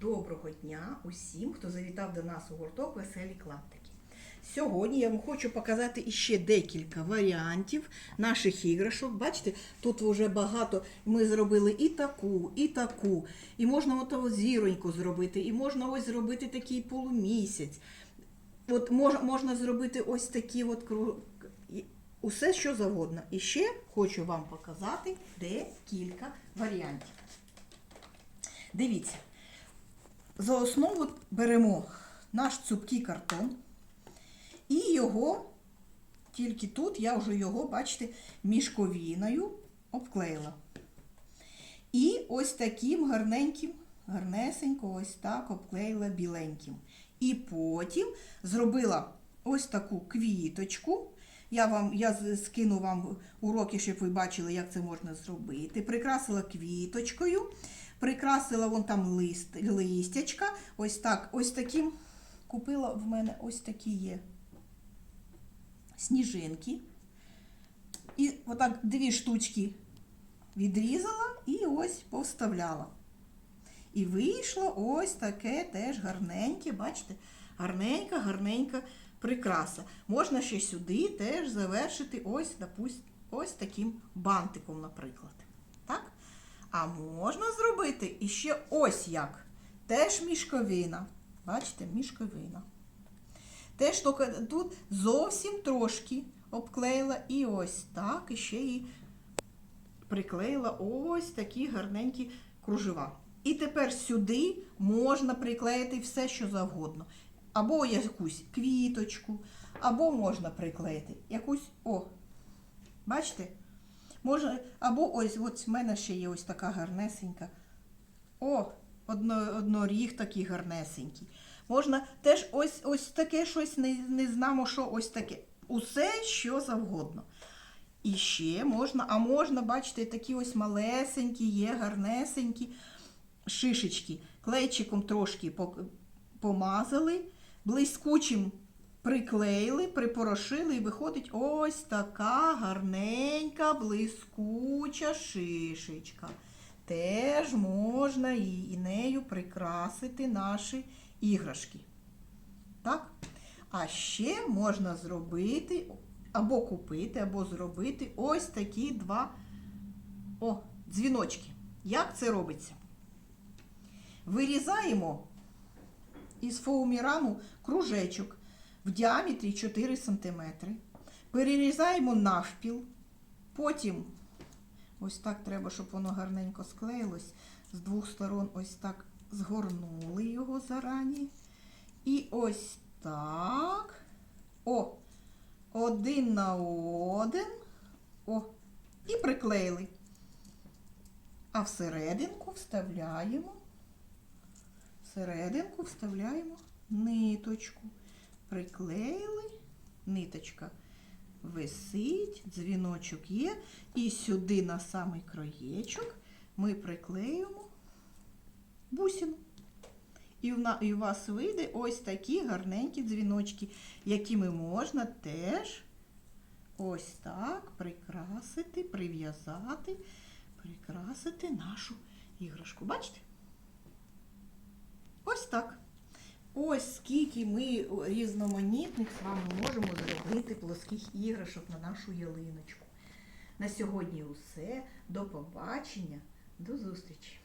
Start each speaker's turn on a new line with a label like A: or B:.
A: Доброго дня усім, хто завітав до нас у гурток Веселі клаптики. Сьогодні я вам хочу показати іще декілька варіантів наших іграшок. Бачите, тут вже багато. Ми зробили і таку, і таку. І можна от зіроньку зробити, і можна ось зробити такий полумісяць. От мож, можна зробити ось такі от кру- і- усе, що завгодно. І ще хочу вам показати декілька варіантів. Дивіться, за основу беремо наш цупкий картон і його, тільки тут я вже його, бачите, мішковіною обклеїла. І ось таким гарненьким, гарнесенько, ось так обклеїла біленьким. І потім зробила ось таку квіточку. Я вам я скину вам уроки, щоб ви бачили, як це можна зробити. Прикрасила квіточкою, прикрасила вон там лист, листячка. Ось так, ось таким. Купила в мене ось такі є сніжинки. І отак дві штучки відрізала і ось повставляла. І вийшло ось таке теж гарненьке, бачите, гарненька, гарненька прикраса. Можна ще сюди теж завершити ось, допусть, ось таким бантиком, наприклад. Так? А можна зробити іще ось як. Теж мішковина. Бачите, мішковина. Теж тут зовсім трошки обклеїла і ось так, і ще і приклеїла ось такі гарненькі кружева. І тепер сюди можна приклеїти все, що завгодно. Або якусь квіточку, або можна приклеїти якусь. О, бачите? Можна, або ось, ось в мене ще є ось така гарнесенька. О, одно, одноріг такий гарнесенький. Можна теж ось, ось таке щось, не, не знамо, що ось таке. Усе, що завгодно. І ще можна, а можна, бачите, такі ось малесенькі, є гарнесенькі шишечки. Клейчиком трошки помазали, блискучим приклеїли, припорошили, і виходить ось така гарненька, блискуча шишечка. Теж можна і, нею прикрасити наші іграшки. Так? А ще можна зробити, або купити, або зробити ось такі два о, дзвіночки. Як це робиться? Вирізаємо із фоумірану кружечок в діаметрі 4 см. Перерізаємо навпіл. Потім ось так треба, щоб воно гарненько склеїлось. З двох сторон ось так згорнули його зарані. І ось так. О, один на один. О, і приклеїли. А всерединку вставляємо. Всерединку вставляємо ниточку. Приклеїли, ниточка висить, дзвіночок є. І сюди на самий краєчок ми приклеїмо бусину. І у вас вийде ось такі гарненькі дзвіночки, якими можна теж ось так прикрасити, прив'язати, прикрасити нашу іграшку. Бачите? Так. Ось скільки ми різноманітних з вами можемо зробити плоских іграшок на нашу ялиночку. На сьогодні усе. До побачення, до зустрічі!